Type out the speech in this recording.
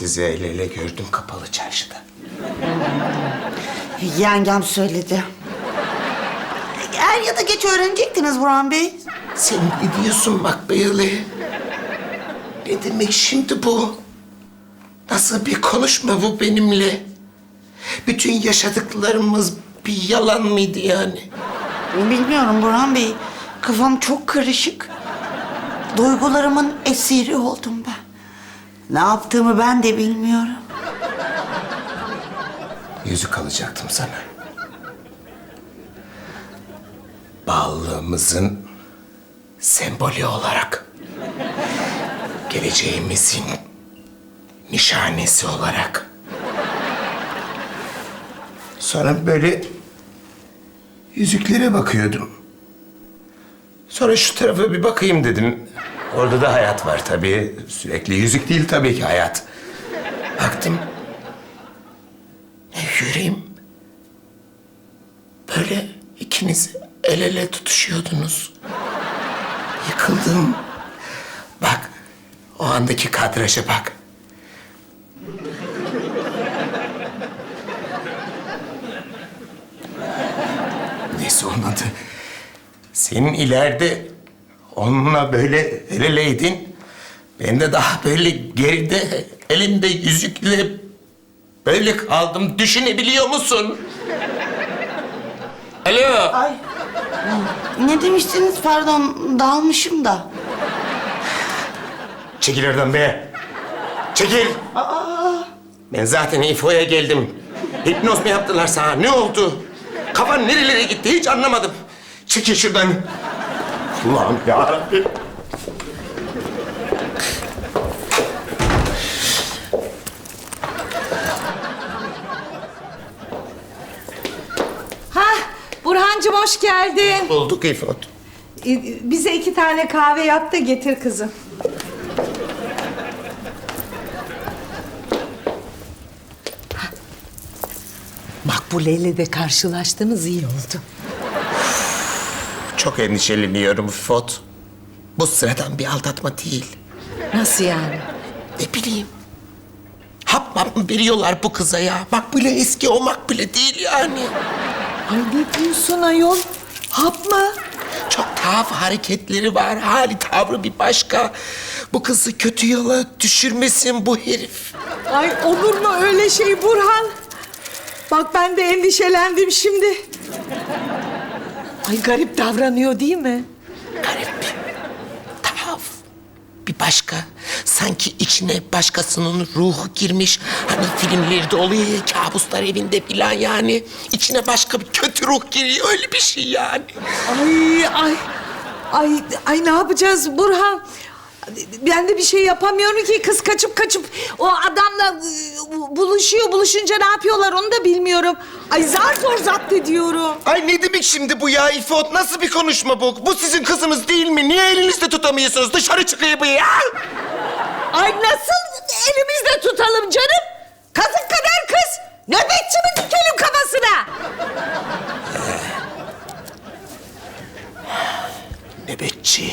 Sizi el ele gördüm kapalı çarşıda. Yengem söyledi. Er ya da geç öğrenecektiniz Burhan Bey. Sen ne diyorsun Makbeyli? Ne demek şimdi bu? Nasıl bir konuşma bu benimle? Bütün yaşadıklarımız bir yalan mıydı yani? Bilmiyorum Burhan Bey. Kafam çok karışık. Duygularımın esiri oldum ben. Ne yaptığımı ben de bilmiyorum. Yüzük alacaktım sana. Bağlılığımızın sembolü olarak. Geleceğimizin nişanesi olarak. Sonra böyle yüzüklere bakıyordum. Sonra şu tarafa bir bakayım dedim. Orada da hayat var tabii. Sürekli yüzük değil tabii ki hayat. Baktım ne göreyim? Böyle ikiniz el ele tutuşuyordunuz. Yıkıldım. Bak, o andaki kadraja bak. Neyse onun adı. Senin ileride onunla böyle el eleydin. Ben de daha böyle geride elimde yüzükle Böyle kaldım. Düşünebiliyor musun? Alo. Ay. Ne demiştiniz pardon dalmışım da. Çekil oradan be. Çekil. Ben zaten İFO'ya geldim. Hipnoz mu yaptılar sana? Ne oldu? Kafan nerelere gitti hiç anlamadım. Çekil şuradan. Allah'ım yarabbim. Ha, Burhancığım hoş geldin. Bulduk İfot. Ee, Bize iki tane kahve yap da getir kızım. Makbule'yle de karşılaştığımız iyi oldu. Çok endişeleniyorum İfot. Bu sıradan bir aldatma değil. Nasıl yani? Ne bileyim. Hap hap mı veriyorlar bu kıza ya? Makbule eski o makbule değil yani. Ay ne diyorsun ayol? Hap mı? Çok tuhaf hareketleri var. Hali tavrı bir başka. Bu kızı kötü yola düşürmesin bu herif. Ay olur mu öyle şey Burhan? Bak ben de endişelendim şimdi. Ay garip davranıyor değil mi? Garip. Tuhaf. Bir başka. Sanki içine başkasının ruhu girmiş. Hani filmlerde oluyor ya kabuslar evinde falan yani. İçine başka bir kötü ruh giriyor. Öyle bir şey yani. Ay ay ay ay ne yapacağız Burhan? Ben de bir şey yapamıyorum ki kız kaçıp kaçıp o adamla e, buluşuyor buluşunca ne yapıyorlar onu da bilmiyorum. Ay zar zor zapt ediyorum. Ay ne demek şimdi bu ya İfot? Nasıl bir konuşma bu? Bu sizin kızınız değil mi? Niye elinizde tutamıyorsunuz? Dışarı çıkıyor bu ya. Ay nasıl elimizde tutalım canım? Kazık kadar kız. Nöbetçi mi dikelim kafasına? Nöbetçi.